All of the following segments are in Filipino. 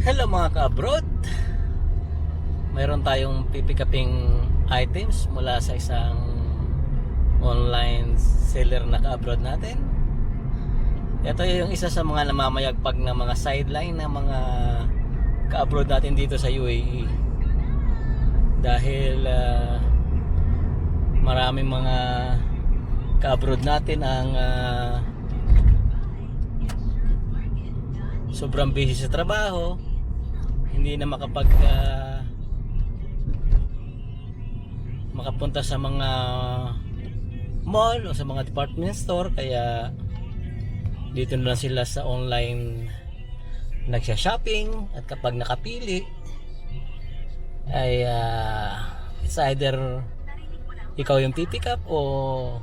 Hello mga ka-abroad. Mayroon tayong pipikaping items mula sa isang online seller na ka-abroad natin. Ito yung isa sa mga namamayagpag na mga sideline na mga ka-abroad natin dito sa UAE Dahil ah, maraming mga ka-abroad natin ang ah, sobrang busy sa trabaho hindi na makapag ah, makapunta sa mga mall o sa mga department store kaya dito na sila sa online nagsha-shopping at kapag nakapili ay ah, it's either ikaw yung pipick up o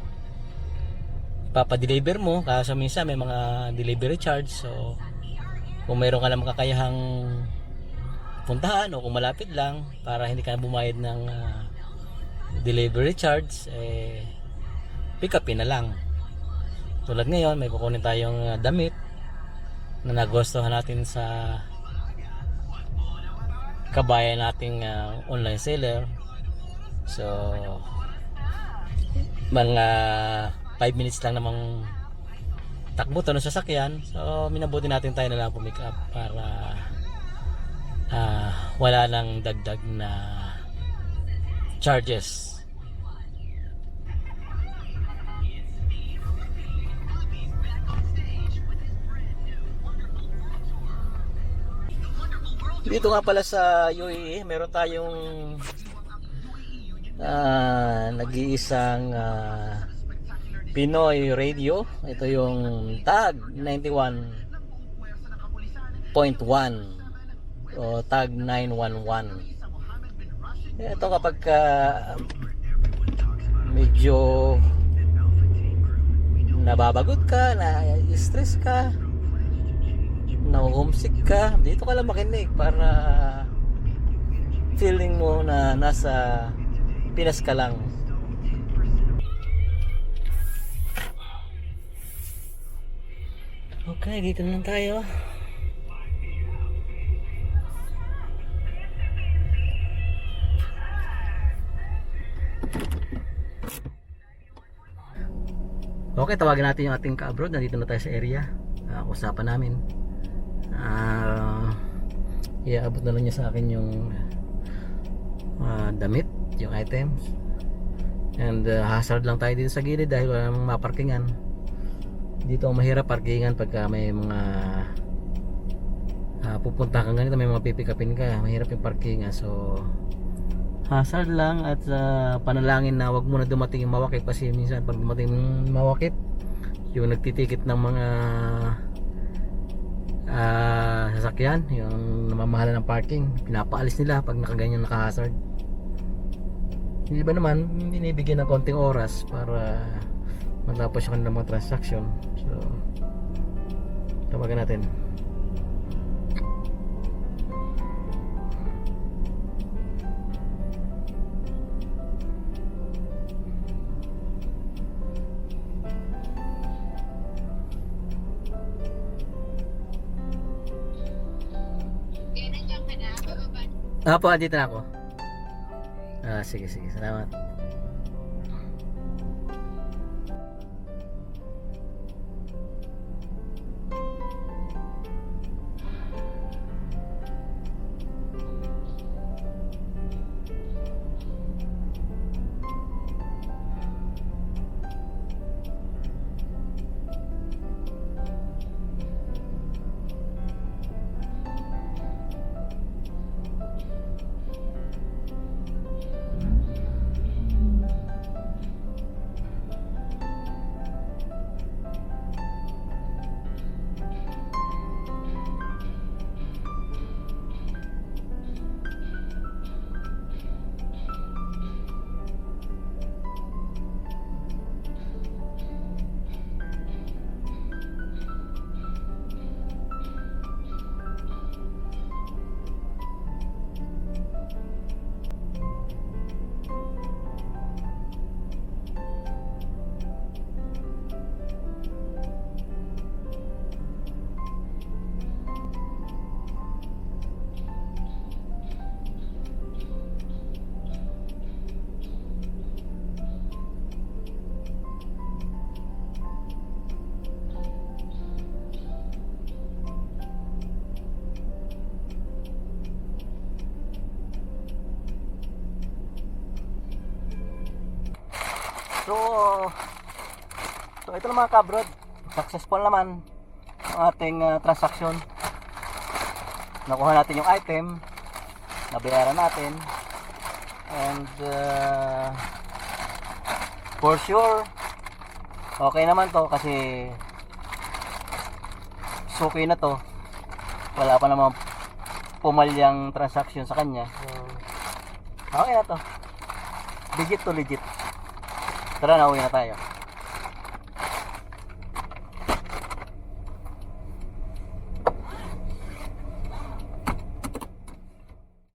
ipapadeliver mo. Kasi minsan may mga delivery charge. So kung mayroon ka namang kakayahang puntahan o kung malapit lang para hindi ka bumayad ng ah, delivery charge eh pick upin na lang tulad ngayon may kukunin tayong ah, damit na nagustuhan natin sa kabayan nating ah, online seller so mga 5 minutes lang namang takbo to ng sasakyan. So, minabuti natin tayo na lang pumick up para ah, wala nang dagdag na charges. Dito nga pala sa UAE, meron tayong ah, nag-iisang ah, Pinoy Radio. Ito yung tag 91.1 o tag 911. Ito kapag ka medyo nababagot ka, na-stress ka, na homesick ka, dito ka lang makinig para feeling mo na nasa Pinas ka lang. Okay, dito na lang tayo. Okay, tawagin natin yung ating ka-abroad. Nandito na tayo sa area. Ah, usapan namin. Ah, iaabot na lang niya sa akin yung ah, damit, yung items. And ah, hazard lang tayo dito sa gilid dahil wala namang maparkingan dito mahirap parkingan pagka may mga uh, pupunta ka ganito may mga pipikapin ka mahirap yung parkingan so hazard lang at uh, panalangin na wag muna dumating yung mawakit kasi minsan pag dumating yung mawakit yung nagtitikit ng mga uh, sasakyan yung namamahala ng parking pinapaalis nila pag nakaganyan naka-hazard. Hindi ba naman binibigyan ng konting oras para matapos yung kanilang mga transaction so tawagan natin Ah po, andito na ako. Ah, sige, sige. Salamat. So, so ito na mga kabrod. Successful naman ang ating ah, transaction. Nakuha natin yung item. Nabayaran natin. And uh, for sure, okay naman to kasi suki na to. Wala pa namang pumalyang transaction sa kanya. So, okay na to. Legit to legit. Tara na, uwi na tayo.